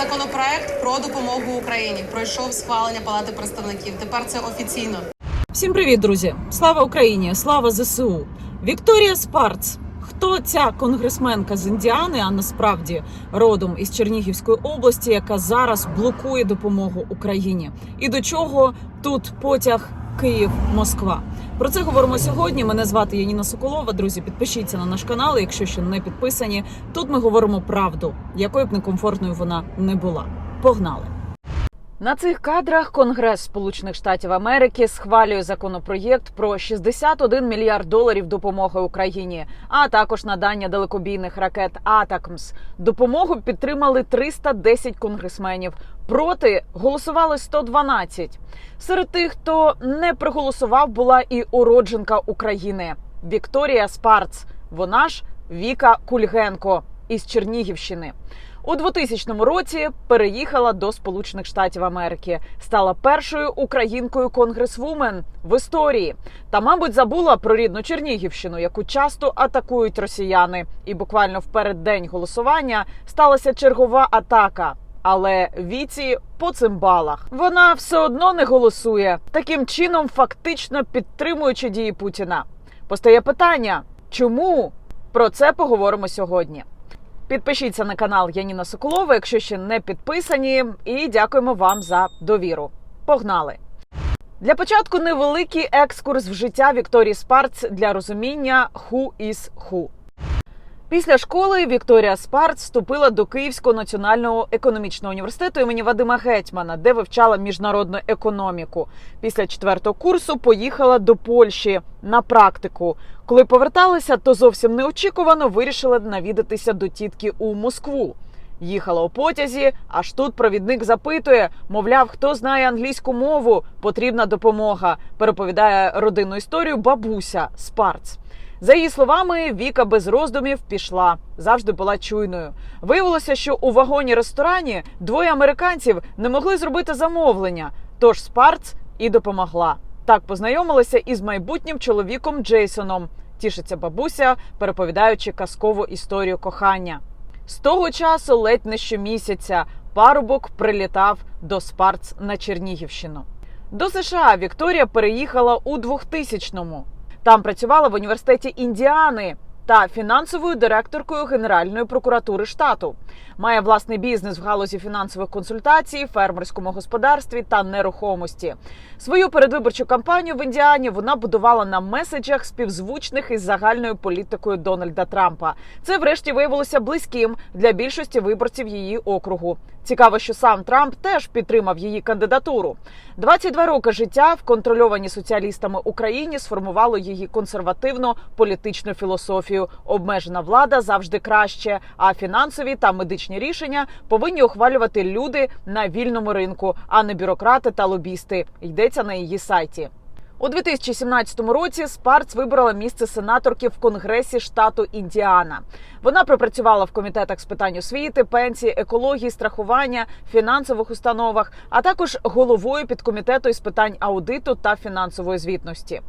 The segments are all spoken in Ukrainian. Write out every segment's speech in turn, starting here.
Законопроект про допомогу Україні пройшов схвалення Палати представників. Тепер це офіційно. Всім привіт, друзі! Слава Україні! Слава ЗСУ! Вікторія Спарц. Хто ця конгресменка з Індіани, а насправді родом із Чернігівської області, яка зараз блокує допомогу Україні? І до чого тут потяг Київ-Москва? Про це говоримо сьогодні. Мене звати Яніна Соколова. Друзі, підпишіться на наш канал, якщо ще не підписані. Тут ми говоримо правду, якою б некомфортною вона не була. Погнали! На цих кадрах Конгрес Сполучених Штатів Америки схвалює законопроєкт про 61 мільярд доларів допомоги Україні, а також надання далекобійних ракет Атакмс. Допомогу підтримали 310 конгресменів. Проти голосували 112. Серед тих, хто не проголосував, була і уродженка України Вікторія Спарц. Вона ж Віка Кульгенко із Чернігівщини. У 2000 році переїхала до Сполучених Штатів Америки, стала першою українкою конгресвумен в історії. Та, мабуть, забула про рідну Чернігівщину, яку часто атакують росіяни. І буквально в переддень голосування сталася чергова атака. Але віці по цимбалах вона все одно не голосує, таким чином фактично підтримуючи дії Путіна. Постає питання, чому про це поговоримо сьогодні. Підпишіться на канал Яніна Соколова, якщо ще не підписані, і дякуємо вам за довіру. Погнали! Для початку невеликий екскурс в життя Вікторії Спарц для розуміння who is who. Після школи Вікторія Спарц вступила до Київського національного економічного університету імені Вадима Гетьмана, де вивчала міжнародну економіку. Після четвертого курсу поїхала до Польщі на практику. Коли поверталася, то зовсім неочікувано вирішила навідатися до тітки у Москву. Їхала у потязі, аж тут провідник запитує: мовляв, хто знає англійську мову, потрібна допомога. Переповідає родинну історію бабуся Спарц. За її словами, Віка без роздумів пішла, завжди була чуйною. Виявилося, що у вагоні ресторані двоє американців не могли зробити замовлення. Тож Спарц і допомогла. Так познайомилася із майбутнім чоловіком Джейсоном. Тішиться бабуся, переповідаючи казкову історію кохання. З того часу, ледь не щомісяця, парубок прилітав до Спарц на Чернігівщину. До США Вікторія переїхала у 2000-му. Там працювала в університеті Індіани та фінансовою директоркою Генеральної прокуратури штату. Має власний бізнес в галузі фінансових консультацій, фермерському господарстві та нерухомості. Свою передвиборчу кампанію в Індіані вона будувала на меседжах співзвучних із загальною політикою Дональда Трампа. Це, врешті, виявилося близьким для більшості виборців її округу. Цікаво, що сам Трамп теж підтримав її кандидатуру. 22 роки життя в контрольованій соціалістами Україні сформувало її консервативну політичну філософію. Обмежена влада завжди краще, а фінансові та медичні рішення повинні ухвалювати люди на вільному ринку, а не бюрократи та лобісти. Йдеться на її сайті. У 2017 році Спарц вибрала місце сенаторки в Конгресі штату Індіана. Вона пропрацювала в комітетах з питань освіти, пенсії, екології, страхування, фінансових установах, а також головою підкомітету із питань аудиту та фінансової звітності.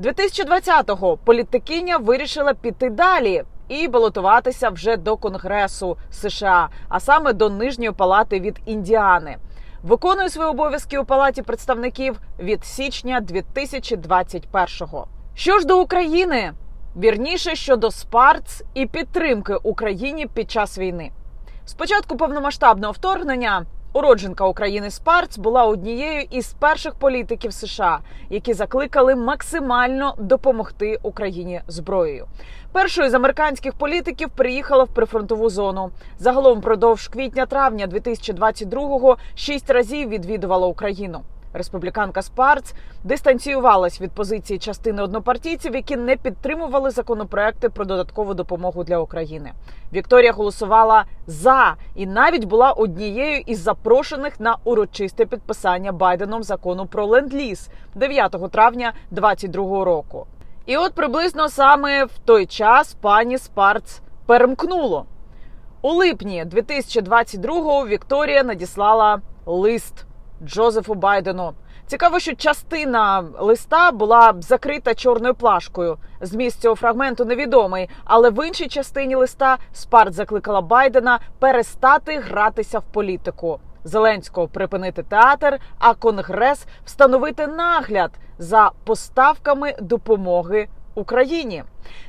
2020-го політикиня вирішила піти далі і балотуватися вже до Конгресу США, а саме до нижньої палати від Індіани. Виконує свої обов'язки у палаті представників від січня 2021-го. Що ж до України, вірніше щодо Спарц і підтримки Україні під час війни. Спочатку повномасштабного вторгнення уродженка України Спарц була однією із перших політиків США, які закликали максимально допомогти Україні зброєю. Першою з американських політиків приїхала в прифронтову зону. Загалом впродовж квітня-травня 2022-го шість разів відвідувала Україну. Республіканка Спарц дистанціювалась від позиції частини однопартійців, які не підтримували законопроекти про додаткову допомогу для України. Вікторія голосувала за і навіть була однією із запрошених на урочисте підписання Байденом закону про ленд-ліз 9 травня 2022 року. І от приблизно саме в той час пані Спарц перемкнуло. У липні 2022-го Вікторія надіслала лист Джозефу Байдену. Цікаво, що частина листа була закрита чорною плашкою. Зміст цього фрагменту невідомий, але в іншій частині листа Спарт закликала Байдена перестати гратися в політику. Зеленського припинити театр, а конгрес встановити нагляд за поставками допомоги Україні.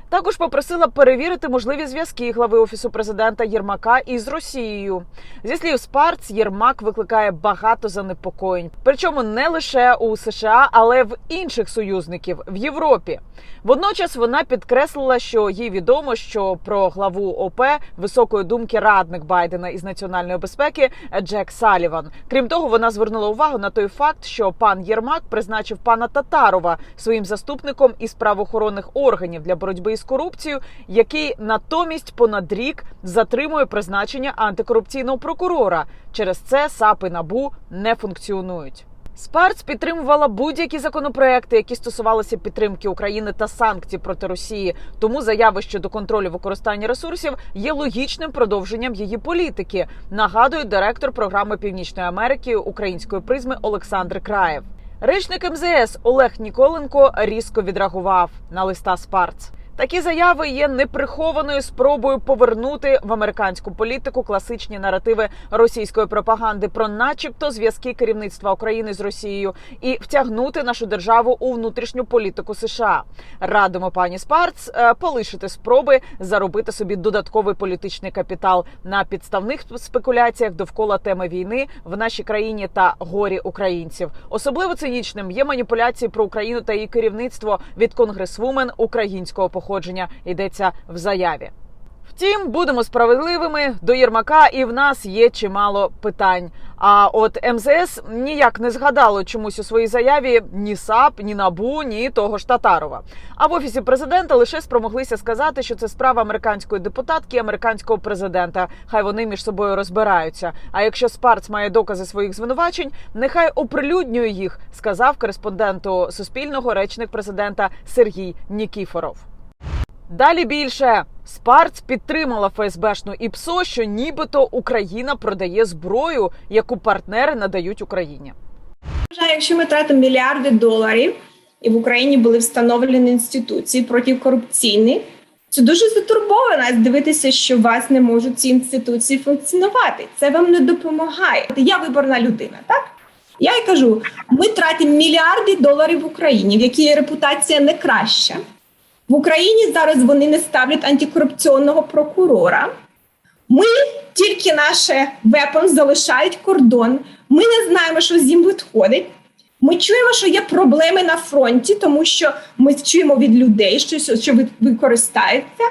Також попросила перевірити можливі зв'язки глави офісу президента Єрмака із Росією. Зі слів Спарц, Єрмак викликає багато занепокоєнь, причому не лише у США, але в інших союзників в Європі. Водночас вона підкреслила, що їй відомо, що про главу ОП високої думки радник Байдена із національної безпеки Джек Саліван. Крім того, вона звернула увагу на той факт, що пан Єрмак призначив пана Татарова своїм заступником із правоохоронних органів для боротьби із корупцією, який натомість понад рік затримує призначення антикорупційного прокурора. Через це САП і НАБУ не функціонують. Спарц підтримувала будь-які законопроекти, які стосувалися підтримки України та санкцій проти Росії. Тому заяви щодо контролю використання ресурсів є логічним продовженням її політики. Нагадує директор програми Північної Америки української призми Олександр Краєв. Речник МЗС Олег Ніколенко різко відреагував на листа Спарц. Такі заяви є неприхованою спробою повернути в американську політику класичні наративи російської пропаганди про, начебто, зв'язки керівництва України з Росією і втягнути нашу державу у внутрішню політику США. Радимо пані Спарц е, полишити спроби заробити собі додатковий політичний капітал на підставних спекуляціях довкола теми війни в нашій країні та горі українців. Особливо цинічним є маніпуляції про Україну та її керівництво від конгресвумен українського походження. Йдеться в заяві. Втім, будемо справедливими до Єрмака, і в нас є чимало питань. А от МЗС ніяк не згадало чомусь у своїй заяві ні САП, ні НАБУ, ні того ж Татарова. А в офісі президента лише спромоглися сказати, що це справа американської депутатки, і американського президента. Хай вони між собою розбираються. А якщо Спарц має докази своїх звинувачень, нехай оприлюднює їх, сказав кореспонденту Суспільного речник президента Сергій Нікіфоров. Далі більше Спарц підтримала ФСБшну ІПСО, що нібито Україна продає зброю, яку партнери надають Україні. Якщо ми тратимо мільярди доларів, і в Україні були встановлені інституції протикорупційні, це дуже затурбовує нас дивитися, що вас не можуть ці інституції функціонувати. Це вам не допомагає. Я виборна людина, так? Я й кажу: ми тратимо мільярди доларів в Україні, в якій репутація не краща. В Україні зараз вони не ставлять антикорупційного прокурора. Ми тільки наше вепон залишають кордон. Ми не знаємо, що з ним відходить. Ми чуємо, що є проблеми на фронті, тому що ми чуємо від людей, що, що використається.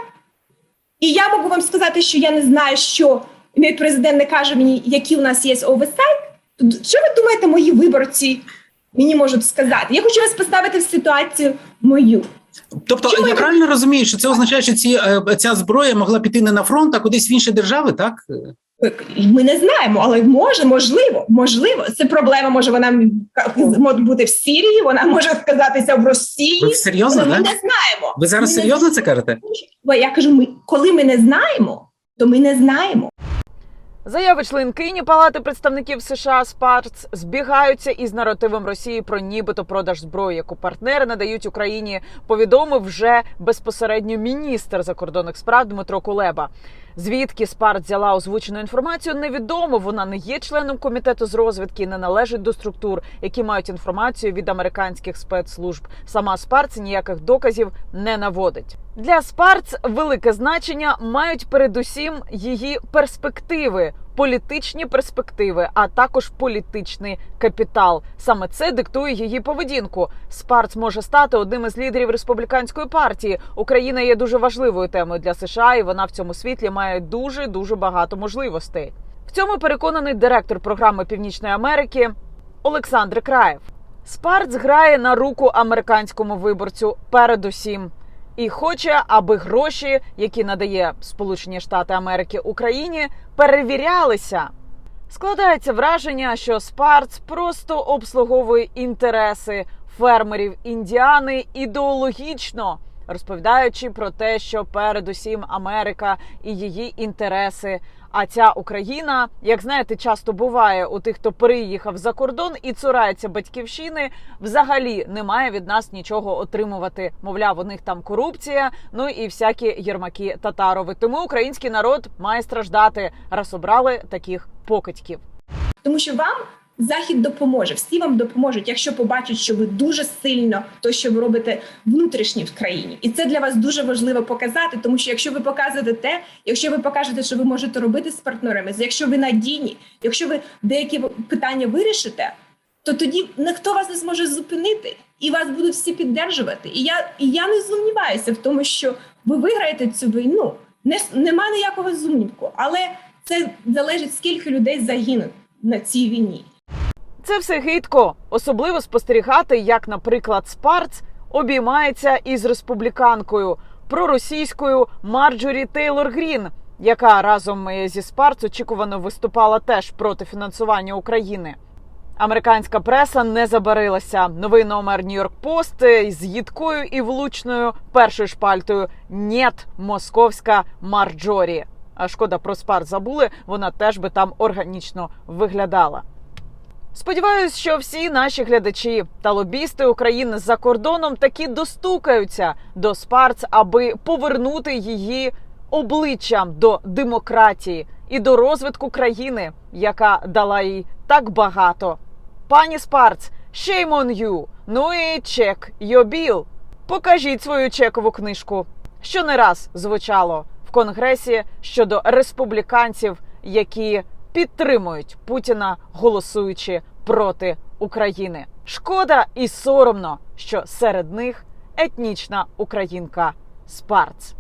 І я можу вам сказати, що я не знаю, що мій президент не каже мені, які у нас є оверсайт. Що ви думаєте, мої виборці мені можуть сказати? Я хочу вас поставити в ситуацію мою. Тобто Чому я ви- правильно розумію, що це означає, що ці е, ця зброя могла піти не на фронт, а кудись в інші держави, так? Ми не знаємо, але може, можливо, можливо. Це проблема. Може, вона може бути в Сирії, вона може сказатися в Росії. Ви серйозно, ми не знаємо. Ви зараз Ми не серйозно це кажете? Бо я кажу, ми коли ми не знаємо, то ми не знаємо. Заяви членкині Палати представників США Спарц збігаються із наративом Росії про нібито продаж зброї, яку партнери надають Україні. Повідомив вже безпосередньо міністр закордонних справ Дмитро Кулеба. Звідки спар взяла озвучену інформацію, невідомо. Вона не є членом комітету з розвідки, і не належить до структур, які мають інформацію від американських спецслужб. Сама Спарц ніяких доказів не наводить. Для Спарц велике значення мають передусім її перспективи, політичні перспективи, а також політичний капітал. Саме це диктує її поведінку. Спарц може стати одним із лідерів республіканської партії. Україна є дуже важливою темою для США, і вона в цьому світлі має дуже дуже багато можливостей. В цьому переконаний директор програми Північної Америки Олександр Краєв. Спарц грає на руку американському виборцю передусім і хоче, аби гроші, які надає Сполучені Штати Америки Україні, перевірялися. Складається враження, що Спарц просто обслуговує інтереси фермерів індіани ідеологічно, розповідаючи про те, що передусім Америка і її інтереси. А ця Україна, як знаєте, часто буває у тих, хто переїхав за кордон і цурається батьківщини, взагалі не має від нас нічого отримувати. Мовляв, у них там корупція, ну і всякі єрмаки татарови. Тому український народ має страждати, раз обрали таких покидьків. Тому що вам захід допоможе, всі вам допоможуть, якщо побачать, що ви дуже сильно то, що ви робите внутрішньо в країні, і це для вас дуже важливо показати. Тому що якщо ви показуєте те, якщо ви покажете, що ви можете робити з партнерами, якщо ви надійні, якщо ви деякі питання вирішите, то тоді ніхто вас не зможе зупинити, і вас будуть всі піддержувати. І я, і я не сумніваюся в тому, що ви виграєте цю війну. Не нема ніякого сумнівку, але це залежить скільки людей загинуть на цій війні. Це все гидко, особливо спостерігати, як, наприклад, Спарц обіймається із республіканкою проросійською Марджорі Тейлор Грін, яка разом зі Спарц очікувано виступала теж проти фінансування України. Американська преса не забарилася. Новий номер Нью-Йорк Пост з їдкою і влучною першою шпальтою «Нєт, московська Марджорі. А шкода про Спарц забули, вона теж би там органічно виглядала. Сподіваюсь, що всі наші глядачі та лобісти України за кордоном таки достукаються до Спарц, аби повернути її обличчям до демократії і до розвитку країни, яка дала їй так багато. Пані Спарц, shame on you! Ну і чек bill. Покажіть свою чекову книжку, що не раз звучало в конгресі щодо республіканців, які підтримують Путіна, голосуючи проти України. Шкода і соромно, що серед них етнічна українка Спарц.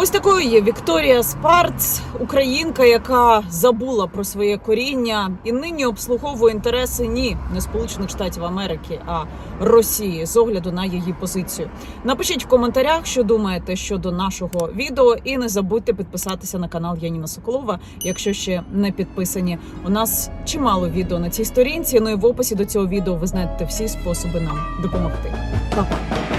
Ось такою є Вікторія Спарц, українка, яка забула про своє коріння і нині обслуговує інтереси ні не Сполучених Штатів Америки, а Росії з огляду на її позицію. Напишіть в коментарях, що думаєте щодо нашого відео, і не забудьте підписатися на канал Яніна Соколова, якщо ще не підписані. У нас чимало відео на цій сторінці. Ну і в описі до цього відео ви знайдете всі способи нам допомогти. Па-па!